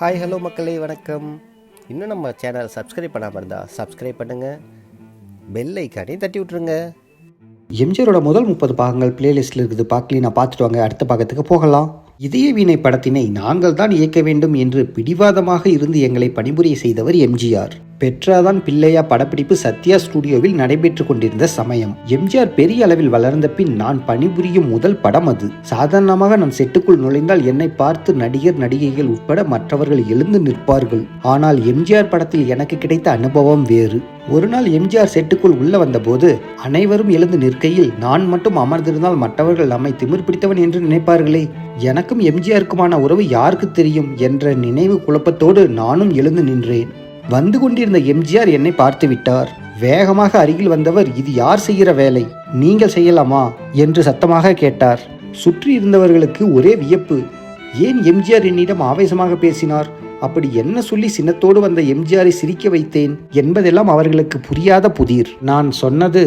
Hi hello மக்களே வணக்கம். இன்னும் நம்ம சேனல் சப்ஸ்கிரைப் பண்ணாமல் இருந்தால் சப்ஸ்கிரைப் பண்ணுங்கள் பெல் ஐக்கானே தட்டி விட்ருங்க எம்ஜிஆரோட முதல் முப்பது பாகங்கள் பிளேலிஸ்ட்டில் இருக்குது. பார்க்கலி நான் பார்த்துட்டு வாங்க அடுத்த பாகத்துக்கு போகலாம். இதய வீணை படத்தினை நாங்கள் தான் இயக்க வேண்டும் என்று பிடிவாதமாக இருந்து எங்களை பணிபுரிய செய்தவர் எம்ஜிஆர். பெற்றாதான் பிள்ளையா படப்பிடிப்பு சத்யா ஸ்டுடியோவில் நடைபெற்று கொண்டிருந்த சமயம். எம்ஜிஆர் பெரிய அளவில் வளர்ந்த பின் நான் பணிபுரியும் முதல் படம் அது. சாதாரணமாக நான் செட்டுக்குள் நுழைந்தால் என்னை பார்த்து நடிகர் நடிகைகள் உட்பட மற்றவர்கள் எழுந்து நிற்பார்கள். ஆனால் எம்ஜிஆர் படத்தில் எனக்கு கிடைத்த அனுபவம் வேறு. ஒரு நாள் எம்ஜிஆர் செட்டுக்குள் உள்ள வந்தபோது அனைவரும் எழுந்து நிற்கையில் நான் மட்டும் அமர்ந்திருந்தால் மற்றவர்கள் நம்மை திமிர் பிடித்தவன் என்று நினைப்பார்களே. எனக்கும் எம்ஜிஆருக்குமான உறவு யாருக்கு தெரியும்? என்ற நினைவு குழப்பத்தோடு நானும் எழுந்து நின்றேன். வந்து கொண்டிருந்த எம்ஜிஆர் என்னை பார்த்து விட்டார். வேகமாக அருகில் வந்தவர் இது யார் செய்கிற வேலை? நீங்கள் செய்யலாமா? என்று சத்தமாக கேட்டார். சுற்றி இருந்தவர்களுக்கு ஒரே வியப்பு. ஏன் எம்ஜிஆர் என்னிடம் ஆவேசமாக பேசினார்? அப்படி என்ன சொல்லி சின்னத்தோடு வந்த எம்ஜிஆரை சிரிக்க வைத்தேன்? என்பதெல்லாம் அவர்களுக்கு புரியாத புதிர். நான் சொன்னது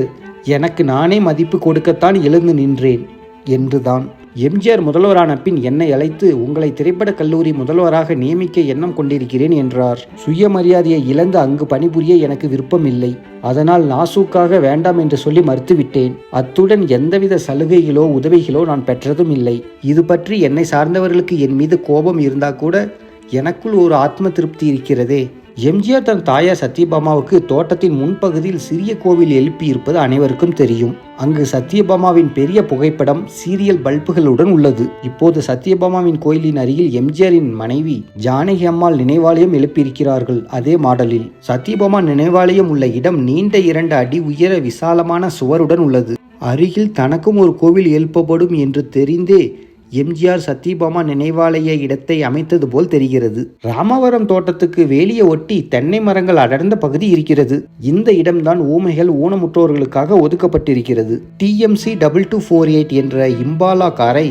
எனக்கு நானே மதிப்பு கொடுக்கத்தான் எழுந்து நின்றேன் என்றுதான். எம்ஜிஆர் முதல்வரான பின் என்னை அழைத்து உங்களை திரைப்படக் கல்லூரி முதல்வராக நியமிக்க எண்ணம் கொண்டிருக்கிறேன் என்றார். சுயமரியாதையை இழந்து அங்கு பணிபுரிய எனக்கு விருப்பம் இல்லை அதனால் நாசூக்காக வேண்டாம் என்று சொல்லி மறுத்துவிட்டேன். அத்துடன் எந்தவித சலுகைகளோ உதவிகளோ நான் பெற்றதும் இல்லை. இது பற்றி என்னை சார்ந்தவர்களுக்கு என் மீது கோபம் இருந்தா கூட எனக்குள் ஒரு ஆத்ம திருப்தி இருக்கிறதே. எம்ஜிஆர் தன் தாயார் சத்யபாமாவுக்கு தோட்டத்தின் முன்பகுதியில் சிறிய கோவில் எழுப்பி இருப்பது அனைவருக்கும் தெரியும். அங்கு சத்யபாமாவின் பெரிய புகைப்படம் சீரியல் பல்புகளுடன் உள்ளது. இப்போது சத்யபாமாவின் கோயிலின் அருகில் எம்ஜிஆரின் மனைவி ஜானகி அம்மாள் நினைவாலயம் எழுப்பியிருக்கிறார்கள். அதே மாடலில் சத்யபாமா நினைவாலயம் உள்ள இடம் நீண்ட இரண்டு அடி உயர விசாலமான சுவருடன் உள்ளது. அருகில் தனக்கும் ஒரு கோவில் எழுப்பப்படும் என்று தெரிந்தே எம்ஜிஆர் சத்யபாமா நினைவாலய இடத்தை அமைத்தது போல் தெரிகிறது. ராமவரம் தோட்டத்துக்கு வேலியை ஒட்டி தென்னை மரங்கள் அடர்ந்த பகுதி இருக்கிறது. இந்த இடம்தான் ஊமைகள் ஊனமுற்றோர்களுக்காக ஒதுக்கப்பட்டிருக்கிறது. DMC double two four eight என்ற இம்பாலா காரை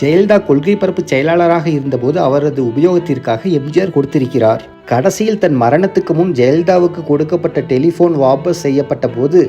ஜெயலலிதா கொள்கை பரப்பு செயலாளராக இருந்தபோது அவரது உபயோகத்திற்காக எம்ஜிஆர் கொடுத்திருக்கிறார். கடைசியில் தன் மரணத்துக்கு முன் ஜெயலலிதாவுக்கு கொடுக்கப்பட்ட டெலிஃபோன் வாபஸ் செய்யப்பட்ட போது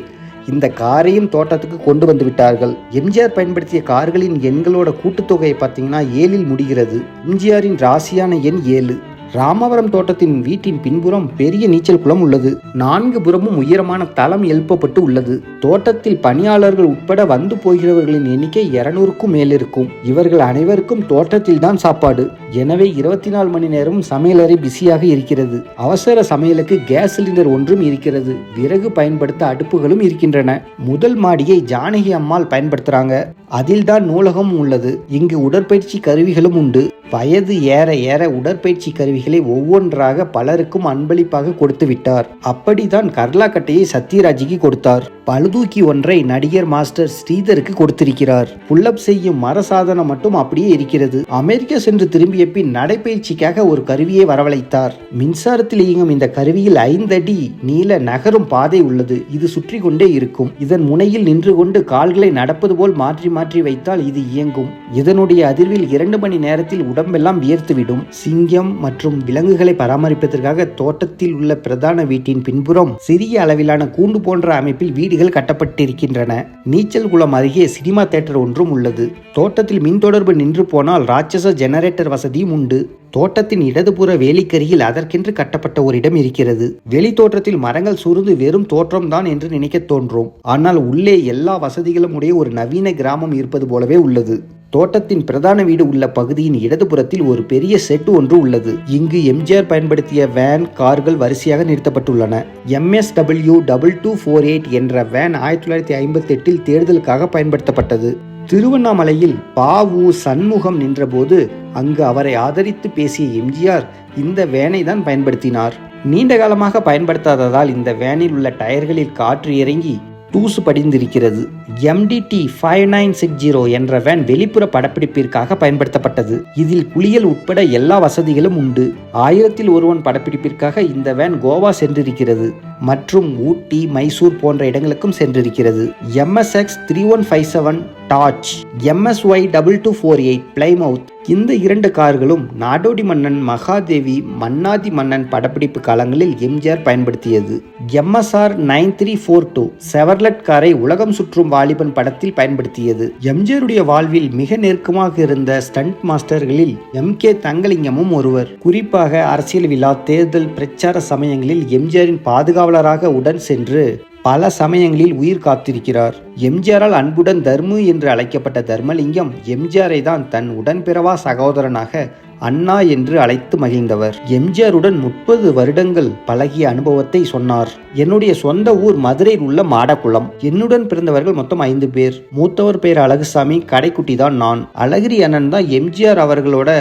இந்த காரையும் தோட்டத்துக்கு கொண்டு வந்து விட்டார்கள். எம்ஜிஆர் பயன்படுத்திய கார்களின் எண்களோட கூட்டுத்தொகையை பார்த்தீங்கன்னா ஏழில் முடிகிறது. எம்ஜிஆரின் ராசியான எண் ஏழு. ராமவரம் தோட்டத்தின் வீட்டின் பின்புறம் பெரிய நீச்சல் குளம் உள்ளது. நான்கு புறமும் உயரமான தளம் எழுப்பப்பட்டு உள்ளது. தோட்டத்தில் பணியாளர்கள் உட்பட வந்து போகிறவர்களின் எண்ணிக்கை இருநூறுக்கும் மேல் இருக்கும். இவர்கள் அனைவருக்கும் தோட்டத்தில் தான் சாப்பாடு. எனவே இருபத்தி நாலு மணி நேரமும் சமையலறை பிஸியாக இருக்கிறது. அவசர சமையலுக்கு கேஸ் சிலிண்டர் ஒன்றும் இருக்கிறது. விறகு பயன்படுத்த அடுப்புகளும் இருக்கின்றன. முதல் மாடியை ஜானகி அம்மாள் பயன்படுத்துறாங்க. அதில்தான் நூலகமும் உள்ளது. இங்கு உடற்பயிற்சி கருவிகளும் உண்டு. வயது ஏற ஏற உடற்பயிற்சி கருவிகளை ஒவ்வொன்றாக பலருக்கும் அன்பளிப்பாக கொடுத்து விட்டார் அப்படிதான் கர்லாக்கட்டையை சத்யராஜிக்கு கொடுத்தார். பழுதூக்கி ஒன்றை நடிகர் மாஸ்டர் ஸ்ரீதருக்கு கொடுத்திருக்கிறார். புல்லப் செய்யும் மர சாதனம் மட்டும் அப்படியே இருக்கிறது. அமெரிக்கா சென்று திரும்பிய பின் நடைப்பயிற்சிக்காக ஒரு கருவியை வரவழைத்தார். மின்சாரத்தில் இயங்கும் இந்த கருவியில் ஐந்தடி நீள நகரும் பாதை உள்ளது. இது சுற்றி கொண்டே இருக்கும். இதன் முனையில் நின்று கொண்டு கால்களை நடப்பது போல் மாற்றி மாற்றி வைத்தால் இது இயங்கும். இதனுடைய அதிர்வில் இரண்டு மணி நேரத்தில் உடம்பெல்லாம் வியர்த்துவிடும். சிங்கம் மற்றும் விலங்குகளை பராமரிப்பதற்காக தோட்டத்தில் உள்ள பிரதான வீட்டின் பின்புறம் சிறிய அளவிலான கூண்டு போன்ற அமைப்பில் வீடுகள் கட்டப்பட்டிருக்கின்றன. நீச்சல் குளம் அருகே சினிமா தேட்டர் ஒன்றும் உள்ளது. தோட்டத்தில் மின் தொடர்பு நின்று போனால் ராட்சச ஜெனரேட்டர் வசதியும் உண்டு. தோட்டத்தின் இடதுபுற வேலிக்கரியில் அதற்கென்று கட்டப்பட்ட ஒரு இடம் இருக்கிறது. வெளி தோற்றத்தில் மரங்கள் சுருந்து வெறும் தோற்றம்தான் என்று நினைக்க தோன்றும். ஆனால் உள்ளே எல்லா வசதிகளும் உடைய ஒரு நவீன கிராமம் இருப்பது போலவே உள்ளது. தோட்டத்தின் பிரதான வீடு உள்ள பகுதியின் இடதுபுறத்தில் ஒரு பெரிய செட் ஒன்று உள்ளது. இங்கு எம்ஜிஆர் பயன்படுத்திய வேன் கார்கள் வரிசையாக நிறுத்தப்பட்டுள்ளன. MSW double two four eight என்ற வேன் ஆயிரத்தி தொள்ளாயிரத்தி ஐம்பத்தி எட்டில் தேர்தலுக்காக பயன்படுத்தப்பட்டது. திருவண்ணாமலையில் பாவு சண்முகம் நின்றபோது அங்கு அவரை ஆதரித்து பேசிய எம்ஜிஆர் இந்த வேனை தான் பயன்படுத்தினார். நீண்ட காலமாக பயன்படுத்தாததால் இந்த வேனில் உள்ள டயர்களில் காற்று இறங்கி தூசு படிந்திருக்கிறது. MTD five nine six zero என்ற வேன் வெளிப்புற படப்பிடிப்பிற்காக பயன்படுத்தப்பட்டது. இதில் குளியல் உட்பட எல்லா வசதிகளும் உண்டு. ஆயிரத்தில் ஒருவன் படப்பிடிப்பிற்காக இந்த வேன் கோவா சென்றிருக்கிறது. மற்றும் ஊட்டி மைசூர் போன்ற இடங்களுக்கும் சென்றிருக்கிறது. MSX three one five seven Dodge MSY double two four eight Plymouth இந்த இரண்டு கார்களும் நாடோடி மன்னன் மகாதேவி மன்னாதி மன்னன் படப்பிடிப்பு காலங்களில் எம்ஜிஆர் பயன்படுத்தியது. MSR nine three four two Chevrolet காரை உலகம் சுற்றும் வாலிபன் படத்தில் பயன்படுத்தியது. எம்ஜிஆருடைய வாழ்வில் மிக நெருக்கமாக இருந்த ஸ்டண்ட் மாஸ்டர்களில் எம் கே தங்கலிங்கமும் ஒருவர். குறிப்பாக அரசியல் விழா தேர்தல் பிரச்சார சமயங்களில் எம்ஜிஆரின் பாதுகாவலராக உடன் சென்று பல சமயங்களில் உயிர் காத்திருக்கிறார். எம்ஜிஆரால் அன்புடன் தர்மு என்று அழைக்கப்பட்ட தர்மலிங்கம் எம்ஜிஆரை தான் தன் உடன்பிறவா சகோதரனாக அண்ணா என்று அழைத்து மகிழ்ந்தவர். எம்ஜிஆருடன் முப்பது வருடங்கள் பழகிய அனுபவத்தை சொன்னார். என்னுடைய சொந்த ஊர் மதுரையில் உள்ள மாடக்குளம். என்னுடன் பிறந்தவர்கள் மொத்தம் ஐந்து பேர். மூத்தவர் பேர் அழகுசாமி கடைக்குட்டி தான் நான். அழகிரி அண்ணன் தான் எம்ஜிஆர் அவர்களோட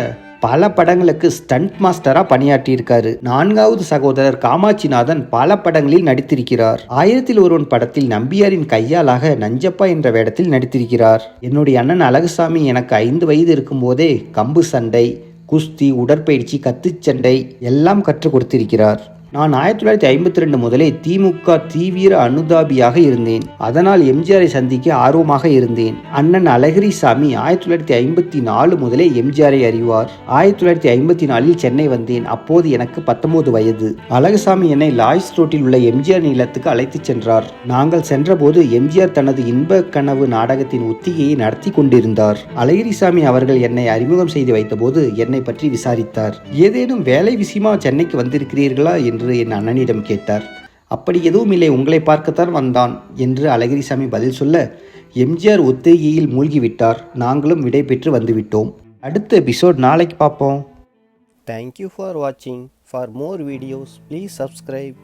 பல படங்களுக்கு ஸ்டண்ட் மாஸ்டரா பணியாற்றியிருக்காரு. நான்காவது சகோதரர் காமாட்சிநாதன் பல படங்களில் நடித்திருக்கிறார். ஆயிரத்தில் ஒருவன் படத்தில் நம்பியாரின் கையாளாக நஞ்சப்பா என்ற வேடத்தில் நடித்திருக்கிறார். என்னுடைய அண்ணன் அழகுசாமி எனக்கு ஐந்து வயது இருக்கும்போதே கம்பு சண்டை குஸ்தி உடற்பயிற்சி கத்துச்சண்டை எல்லாம் கற்றுக் கொடுத்திருக்கிறார். நான் ஆயிரத்தி தொள்ளாயிரத்தி ஐம்பத்தி ரெண்டு முதலே திமுக தீவிர அனுதாபியாக இருந்தேன். அதனால் எம்ஜிஆரை சந்திக்க ஆர்வமாக இருந்தேன். அண்ணன் அழகிரிசாமி ஆயிரத்தி தொள்ளாயிரத்தி ஐம்பத்தி நாலு முதலே எம்ஜிஆரை அறிவார். ஆயிரத்தி தொள்ளாயிரத்தி ஐம்பத்தி நாலில் சென்னை வந்தேன். அப்போது எனக்கு பத்தொன்பது வயது. அழகுசாமி என்னை லாய்ஸ் ரோட்டில் உள்ள எம்ஜிஆர் நிலத்துக்கு அழைத்துச் சென்றார். நாங்கள் சென்றபோது எம்ஜிஆர் தனது இன்ப கனவு நாடகத்தின் ஒத்திகையை நடத்தி கொண்டிருந்தார். அழகிரிசாமி அவர்கள் என்னை அறிமுகம் செய்து வைத்தபோது என்னை பற்றி விசாரித்தார். ஏதேனும் வேலை விஷயமா சென்னைக்கு வந்திருக்கிறீர்களா என்று என்று என் அண்ணனிடம் கேட்டார். அப்படி எதுவும் இல்லை உங்களை பார்க்கத்தான் வந்தான் என்று அழகிரிசாமி பதில் சொல்ல எம்ஜிஆர் ஒத்திகையில் மூழ்கிவிட்டார். நாங்களும் விடை பெற்று வந்துவிட்டோம். அடுத்த எபிசோட் நாளைக்கு பார்ப்போம். தேங்க்யூ ஃபார் வாட்சிங் for more videos please subscribe